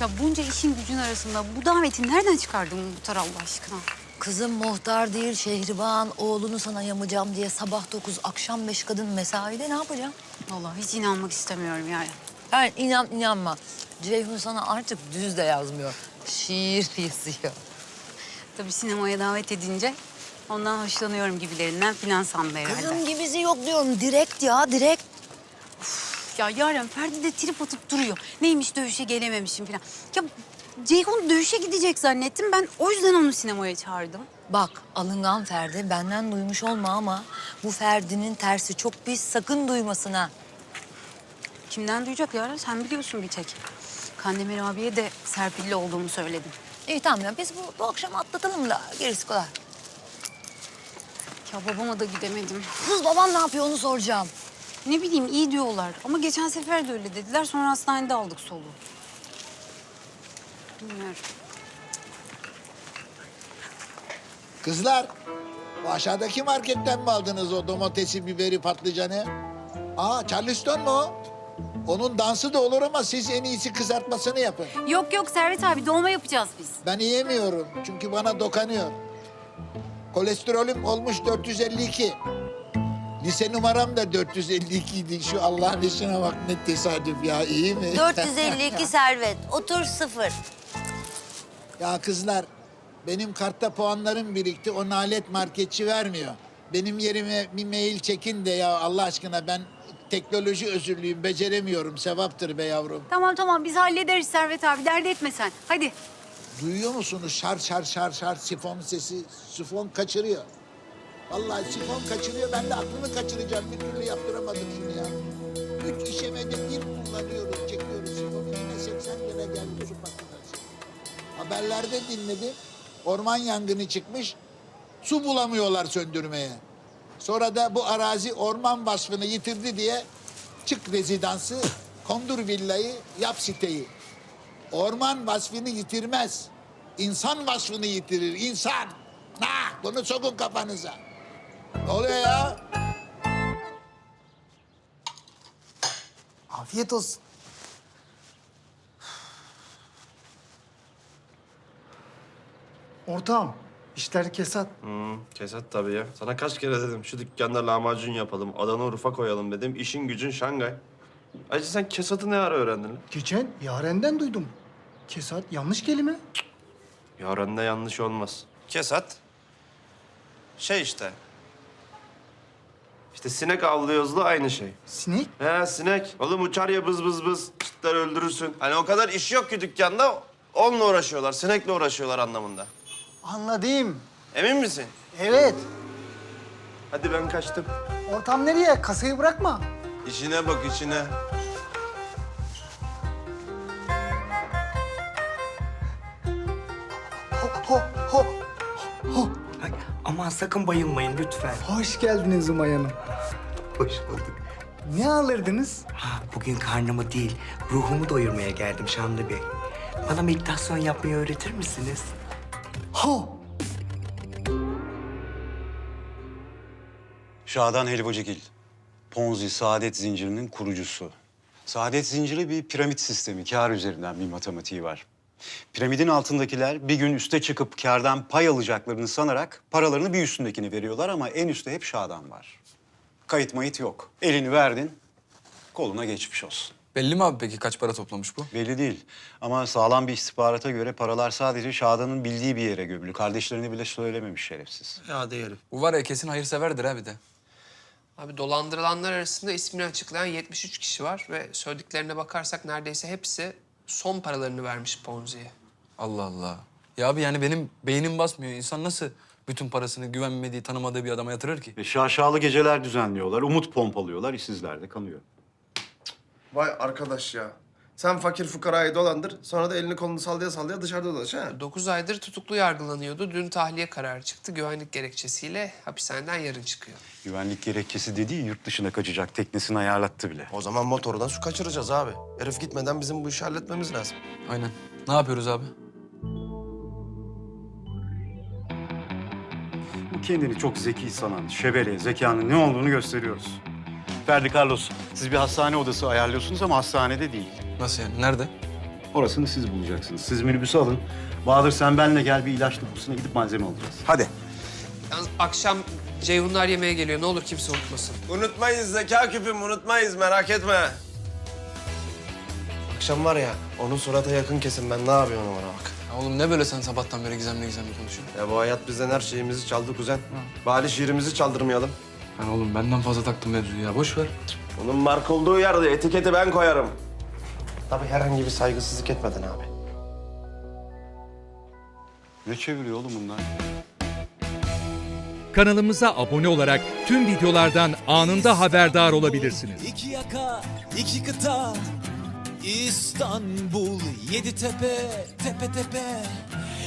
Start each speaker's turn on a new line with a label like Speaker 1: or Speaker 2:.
Speaker 1: Ya bunca işin gücün arasında bu daveti nereden çıkardın Muhtar Allah aşkına?
Speaker 2: Kızım muhtar değil Şehriban oğlunu sana yamacağım diye sabah dokuz akşam beş kadın mesaide ne yapacağım?
Speaker 1: Vallahi hiç inanmak istemiyorum yani.
Speaker 2: Yani inan inanma. Ceyhun sana artık düz de yazmıyor. Şiir yazıyor.
Speaker 1: Tabii sinemaya davet edince ondan hoşlanıyorum gibilerinden filan sandı herhalde.
Speaker 2: Kızım gibisi yok diyorum. Direkt ya direkt.
Speaker 1: Ya Yaren Ferdi de trip atıp duruyor. Neymiş dövüşe gelememişim filan. Ya Ceyhun dövüşe gidecek zannettim. Ben o yüzden onu sinemaya çağırdım.
Speaker 2: Bak alıngan Ferdi benden duymuş olma ama bu Ferdi'nin tersi çok pis sakın duymasın ha.
Speaker 1: Kimden duyacak Yaren? Sen biliyorsun bir tek. Kandemir abiye de Serpil'le olduğumu söyledim.
Speaker 2: İyi tamam ya biz bu, bu akşam atlatalım da gerisi kolay.
Speaker 1: Ya babama da gidemedim.
Speaker 2: Kız babam ne yapıyor onu soracağım.
Speaker 1: Ne bileyim iyi diyorlar ama geçen sefer de öyle dediler. Sonra hastanede aldık soluğu. Bilmiyorum.
Speaker 3: Kızlar, bu aşağıdaki marketten mi aldınız o domatesi, biberi, patlıcanı? Aa, Charleston mu o? Onun dansı da olur ama siz en iyisi kızartmasını yapın.
Speaker 1: Yok yok Servet abi dolma yapacağız biz.
Speaker 3: Ben yiyemiyorum çünkü bana dokanıyor. Kolesterolüm olmuş 452. Lise numaram da 452 idi. Şu Allah'ın işine bak ne tesadüf ya iyi mi?
Speaker 2: 452 servet. Otur sıfır.
Speaker 3: Ya kızlar, benim kartta puanlarım birikti. O nalet marketçi vermiyor. Benim yerime bir mail çekin de ya Allah aşkına ben teknoloji özürlüyüm, beceremiyorum. Sevaptır be yavrum.
Speaker 1: Tamam tamam biz hallederiz Servet abi dert etme sen. Hadi.
Speaker 3: Duyuyor musunuz? Şar şar şar şar sifon sesi. Sifon kaçırıyor. Vallahi sifon kaçırıyor. Ben de aklını kaçıracağım. Bir türlü yaptıramadım şunu ya. Üç işemede bir kullanıyoruz, çekiyoruz sifonu. Yine 80 lira geldi su makinesi. Haberlerde dinledim. Orman yangını çıkmış. Su bulamıyorlar söndürmeye. Sonra da bu arazi orman vasfını yitirdi diye çık rezidansı, kondur villayı, yap siteyi. Orman vasfını yitirmez. İnsan vasfını yitirir. İnsan. Ha, bunu sokun kafanıza. Ne oluyor ya?
Speaker 4: Afiyet olsun. Ortağım, işler kesat.
Speaker 5: Hmm, kesat tabii ya. Sana kaç kere dedim şu dükkanda lahmacun yapalım, Adana Urfa koyalım dedim. İşin gücün Şangay. Ayrıca sen kesatı ne ara öğrendin lan?
Speaker 4: Geçen Yaren'den duydum. Kesat yanlış kelime.
Speaker 5: Yarende yanlış olmaz. Kesat. Şey işte. İşte sinek avlıyoruzla aynı şey.
Speaker 4: Sinek.
Speaker 5: He sinek. Oğlum uçar ya bız bız bız. Çıtlar öldürürsün. Hani o kadar iş yok ki dükkanda. Onunla uğraşıyorlar, sinekle uğraşıyorlar anlamında.
Speaker 4: Anladım.
Speaker 5: Emin misin?
Speaker 4: Evet.
Speaker 5: Hadi ben kaçtım.
Speaker 4: Ortam nereye? Kasayı bırakma.
Speaker 5: İşine bak işine.
Speaker 6: Ay, aman sakın bayılmayın lütfen.
Speaker 4: Hoş geldiniz Umay Hanım.
Speaker 6: Hoş bulduk.
Speaker 4: Ne alırdınız?
Speaker 6: Ha, bugün karnımı değil, ruhumu doyurmaya geldim Şamlı Bey. Bana meditasyon yapmayı öğretir misiniz?
Speaker 4: Ho.
Speaker 7: Şadan Helvacıgil, Ponzi saadet zincirinin kurucusu. Saadet zinciri bir piramit sistemi, kar üzerinden bir matematiği var. Piramidin altındakiler bir gün üste çıkıp kardan pay alacaklarını sanarak paralarını bir üstündekini veriyorlar ama en üstte hep Şadan var. Kayıt mayıt yok. Elini verdin, koluna geçmiş olsun.
Speaker 8: Belli mi abi peki kaç para toplamış bu?
Speaker 7: Belli değil ama sağlam bir istihbarata göre paralar sadece Şadan'ın bildiği bir yere gömülü. Kardeşlerine bile söylememiş şerefsiz.
Speaker 9: Ya değerim.
Speaker 8: Bu var ya kesin hayırseverdir ha bir de.
Speaker 9: Abi dolandırılanlar arasında ismini açıklayan 73 kişi var ve söylediklerine bakarsak neredeyse hepsi son paralarını vermiş Ponzi'ye.
Speaker 8: Allah Allah. Ya abi yani benim beynim basmıyor. İnsan nasıl bütün parasını güvenmediği, tanımadığı bir adama yatırır ki?
Speaker 7: Ve şaşalı geceler düzenliyorlar, umut pompalıyorlar, işsizler de kanıyor.
Speaker 10: Vay arkadaş ya. Sen fakir fukarayı dolandır, sonra da elini kolunu sallaya sallaya dışarıda dolaş ha.
Speaker 9: 9 aydır tutuklu yargılanıyordu. Dün tahliye kararı çıktı. Güvenlik gerekçesiyle hapishaneden yarın çıkıyor.
Speaker 7: Güvenlik gerekçesi dediği yurt dışına kaçacak teknesini ayarlattı bile.
Speaker 10: O zaman motordan su kaçıracağız abi. Herif gitmeden bizim bu işi halletmemiz lazım.
Speaker 8: Aynen. Ne yapıyoruz abi?
Speaker 7: Bu kendini çok zeki sanan, şebele, zekanın ne olduğunu gösteriyoruz. Ferdi Carlos, siz bir hastane odası ayarlıyorsunuz ama hastanede değil.
Speaker 8: Nasıl yani? Nerede?
Speaker 7: Orasını siz bulacaksınız. Siz minibüsü alın. Bahadır sen benle gel bir ilaç deposuna gidip malzeme alacağız. Hadi.
Speaker 9: Yalnız akşam Ceyhunlar yemeğe geliyor. Ne olur kimse unutmasın.
Speaker 5: Unutmayız zeka küpüm unutmayız merak etme. Akşam var ya onun surata yakın kesin ben ne yapıyorum ona bak.
Speaker 8: Ya oğlum ne böyle sen sabahtan beri gizemli gizemli konuşuyorsun?
Speaker 5: Ya bu hayat bizden her şeyimizi çaldı kuzen. Bari şiirimizi çaldırmayalım.
Speaker 8: Ben oğlum benden fazla taktım mevzuyu ya. Boş ver.
Speaker 5: Onun mark olduğu yerde etiketi ben koyarım. Tabii herhangi bir saygısızlık etmeden abi.
Speaker 7: Ne çeviriyor oğlum bunlar?
Speaker 11: Kanalımıza abone olarak tüm videolardan anında haberdar olabilirsiniz.
Speaker 12: İki yaka, iki kıta, İstanbul, yedi tepe, tepe tepe.